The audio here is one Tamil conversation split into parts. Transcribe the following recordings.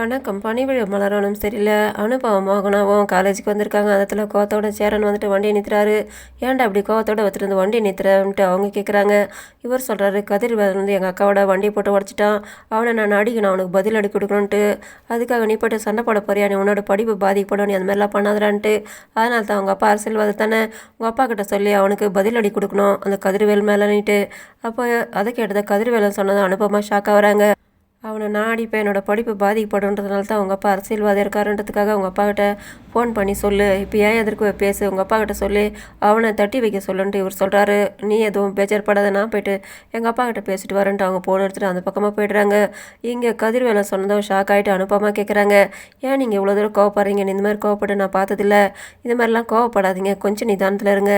வணக்கம் பணிவிழை மலரானும் சரியில்லை. அனுபவம் மோகனாவும் காலேஜுக்கு வந்திருக்காங்க. அதில் கோவத்தோட சேரன் வந்துட்டு வண்டியை நிறுத்துறாரு. ஏன்டா அப்படி கோவத்தோட வச்சுட்டு வந்து வண்டியை நிறுத்துறன்ட்டு அவங்க கேட்குறாங்க இவர் சொல்கிறாரு கதிர்வேல் வந்து எங்கள் அக்காவோட வண்டியை போட்டு உடச்சிட்டான். அவனை நான் அடிக்கணும். அவனுக்கு பதில் அடி கொடுக்கணுன்ட்டு அதுக்காக நீ போட்டு சண்டை போட போறியா? நீ உன்னோட படிப்பு பாதிக்கப்படும் நீ அந்த மாதிரிலாம் பண்ணாதடான்ட்டு. அதனால தான் அவங்க அப்பா அரசியல்வாதி தானே. உங்கள் அப்பா கிட்ட சொல்லி அவனுக்கு பதில் அடி கொடுக்கணும். அந்த கதிர்வேல் மேலே நீட்டு அப்போ அதை கேட்டதை கதிர்வேலன் சொன்னதை அனுபவமாக ஷாக்காக வராங்க. அவனை நாடி இப்போ என்னோட படிப்பு பாதிக்கப்படுன்றதுனால தான் உங்கள் அப்பா அரசியல்வாதி இருக்காருன்றதுக்காக உங்கள் அப்பாக்கிட்ட ஃபோன் பண்ணி சொல்லு. இப்போ ஏன் எதற்கு பேசு. உங்கள் அப்பாக்கிட்ட சொல்லி. அவனை தட்டி வைக்க சொல்லுன்ட்டு இவர் சொல்கிறாரு நீ எதுவும் பேச்சற்படாத நான் போயிட்டு எங்கள் அப்பாக்கிட்ட பேசிட்டு வரேன்ட்டு அவங்க ஃபோன் எடுத்துகிட்டு அந்த பக்கமாக போயிடுறாங்க. இங்கே கதிர்வேலை சொன்னதும் ஷாக் ஆகிட்டு அனுப்பமாக கேட்குறாங்க ஏன் நீங்கள் இவ்வளோ தூரம் கோவப்படுறீங்க? இந்த மாதிரி கோவப்பட்டு நான் பார்த்ததில்ல. இந்த மாதிரிலாம் கோவப்படாதீங்க. கொஞ்சம் நிதானத்தில் இருங்க.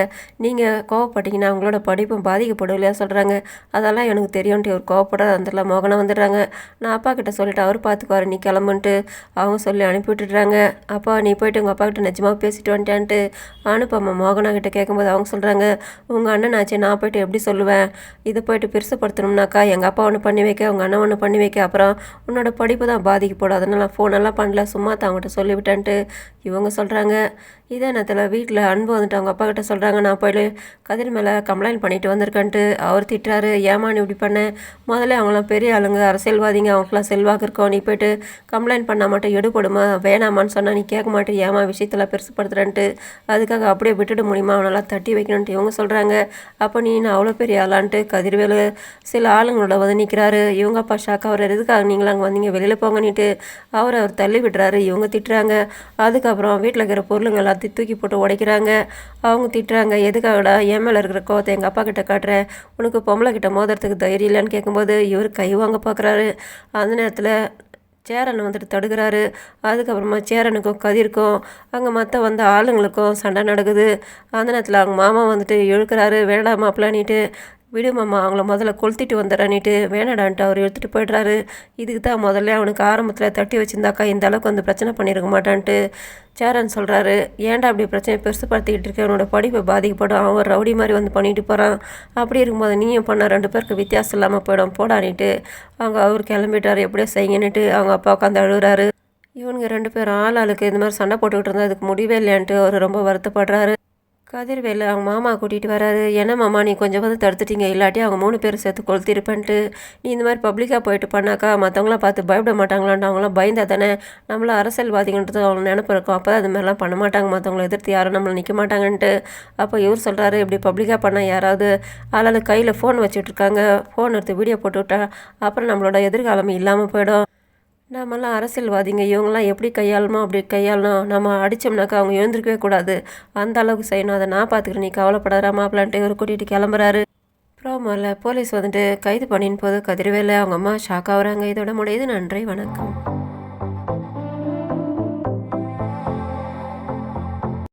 நீங்கள் கோவப்பட்டீங்கன்னா உங்களோட படிப்பும் பாதிக்கப்படும் இல்லையா சொல்கிறாங்க அதெல்லாம் எனக்கு தெரியும்ட்டு இவர் கோவப்படாத அந்த மோகனம் வந்துடுறாங்க. நான் அப்பா கிட்ட சொல்லிட்டு அவர் பார்த்துக்குவார் நீ கிளம்புன்ட்டு அவங்க சொல்லி அனுப்பி விட்டுடுறாங்க. அப்பா நீ போயிட்டு உங்கள் அப்பா கிட்ட நிஜமாக பேசிட்டு வந்துட்டான்ட்டு அனுப்பம்மா மோகனா கிட்ட கேட்கும்போது அவங்க சொல்கிறாங்க உங்கள் அண்ணன் ஆச்சு நான் போயிட்டு எப்படி சொல்லுவேன்? இதை போயிட்டு பெருசுப்படுத்தணும்னாக்கா எங்கள் அப்பா ஒன்று பண்ணி வைக்க உங்கள் அண்ணன் ஒன்று பண்ணி வைக்க. அப்புறம் உன்னோட படிப்பு தான் பாதிக்கப்படும். அதனால் ஃபோனெல்லாம் பண்ணல. சும்மா தான் அவங்ககிட்ட சொல்லிவிட்டேன்ட்டு இவங்க சொல்கிறாங்க இதே நேரத்தில் வீட்டில் அன்பு வந்துட்டு அவங்க அப்பா கிட்ட சொல்கிறாங்க நான் போயிட்டு கதிர் மேலே கம்ப்ளைண்ட் பண்ணிட்டு வந்திருக்கேன்ட்டு. அவர் திட்டுறாரு ஏமா நீ இப்படி பண்ண? முதல்ல அவங்களாம் பெரிய ஆளுங்க அரசியல்வாதிங்க அவங்களுக்குலாம் செல்வாக்கு இருக்கோம் நீ போயிட்டு கம்ப்ளைண்ட் பண்ணால் மட்டும் எடுபடுமா? வேணாமான்னு சொன்னால் நீ கேட்க மாட்டேன் ஏமா விஷயத்தில் பெருசுப்படுத்துறேன்ட்டு. அதுக்காக அப்படியே விட்டுட முடியுமா? அவனெல்லாம் தட்டி வைக்கணுன்ட்டு இவங்க சொல்கிறாங்க அப்போ நீ நான் அவ்வளோ பெரிய ஆளான்ட்டு? கதிர்வேலு சில ஆளுங்களோட வந்து நிற்கிறாரு இவங்க அப்பா ஷாக்கா அவர் எதுக்காக நீங்களும் அங்கே வந்தீங்க? வெளியில் போங்கன்னுட்டு. அவர் அவர் தள்ளி விடுறாரு. இவங்க திட்டுறாங்க. அதுக்கப்புறம் வீட்டில் இருக்கிற பொருளுங்க எல்லாத்தையும் தூக்கி போட்டு உடைக்கிறாங்க. அவங்க திட்டுறாங்க எதுக்காகடா என் மேலே இருக்கிற கோவத்தை எங்கள் அப்பா கிட்ட காட்டுறேன் உனக்கு பொம்பளை கிட்ட மோதுறதுக்கு தைரியம் இல்லைன்னு கேட்கும்போது இவர் கை வாங்க பார்க்குறாரு அந்த நேரத்தில் சேரனை வந்துட்டு தடுக்கிறாரு. அதுக்கப்புறமா சேரனுக்கும் கதிர்க்கும் அங்கே மற்ற வந்த ஆளுங்களுக்கும் சண்டை நடக்குது. அந்த நேரத்தில் அவங்க மாமா வந்துட்டு இழுக்கிறாரு. வேண்டாம் மாப்பிள்ளானிட்டு விடு மாமா அவங்கள முதல்ல கொளுத்திட்டு வந்துடுறானிட்டு வேணாடான்ட்டு அவர் எடுத்துகிட்டு போய்ட்றாரு. இதுக்கு தான் முதல்ல அவனுக்கு ஆரம்பத்தில் தட்டி வச்சிருந்தாக்கா இந்த அளவுக்கு வந்து பிரச்சனை பண்ணியிருக்க மாட்டான்ட்டு சேரன் சொல்கிறாரு ஏன்டா அப்படி பிரச்சனை பெருசுப்படுத்திக்கிட்டு இருக்க? அவனோட படிப்பை பாதிக்கப்படும். அவன் ரவுடி மாதிரி வந்து பண்ணிட்டு போகிறான் அப்படி இருக்கும்போது நீயும் பண்ண ரெண்டு பேருக்கு வித்தியாசம் இல்லாமல் போயிடும். போடானிட்டு அவங்க அவர் கிளம்பிட்டாரு. எப்படியோ செய்யுங்கன்னுட்டு அவங்க அப்பா உட்காந்து அழுகுறாரு. இவனுங்க ரெண்டு பேரும் ஆள் ஆளுக்கு இந்த மாதிரி சண்டை போட்டுக்கிட்டு இருந்தால் அதுக்கு முடிவே இல்லையான்ட்டு அவர் ரொம்ப வருத்தப்படுறாரு. கதிர்வேலு அவங்க மாமா கூட்டிகிட்டு வராரு. என்ன மாமா நீ கொஞ்சம் வந்து தடுத்துட்டீங்க. இல்லாட்டி அவங்க மூணு பேர் சேர்த்து கொளுத்திருப்பேன்ட்டு. நீ இந்த மாதிரி பப்ளிக்காக போயிட்டு பண்ணாக்கா மற்றவங்களாம் பார்த்து பயப்பட மாட்டாங்களான்ட்டு அவங்களாம் பயந்தா தானே. நம்மள அரசியல்வாதிகன்றது அவங்க நினப்பு இருக்கும். அப்போ அது மாதிரிலாம் பண்ண மாட்டாங்க. மற்றவங்கள எதிர்த்து யாரும் நம்மளை நிற்க மாட்டாங்கன்ட்டு. அப்போ இவர் சொல்கிறாரு இப்படி பப்ளிக்காக பண்ணால் யாராவது ஆளால் கையில் ஃபோன் வச்சுட்ருக்காங்க ஃபோன் எடுத்து வீடியோ போட்டு விட்டா அப்புறம் நம்மளோட எதிர்காலம் இல்லாமல் போயிடும். நாமெல்லாம் அரசியல்வாதிங்க இவங்கெல்லாம் எப்படி கையாளணுமோ அப்படி கையாளணும் நம்ம அடித்தோம்னாக்கா அவங்க எழுந்திருக்கவே கூடாது. அந்த அளவுக்கு செய்யணும். அதை நான் பார்த்துக்கிறேன். நீ கவலைப்படாத மாப்பிளான்ட்டு இவர் கூட்டிகிட்டு கிளம்புறாரு. ப்ரோமோவில் போலீஸ் வந்துட்டு கைது பண்ணின் போது கதிர்வேலை அவங்க அம்மா ஷாக் ஆகுறாங்க. இதோட முடியுது. நன்றி. வணக்கம்.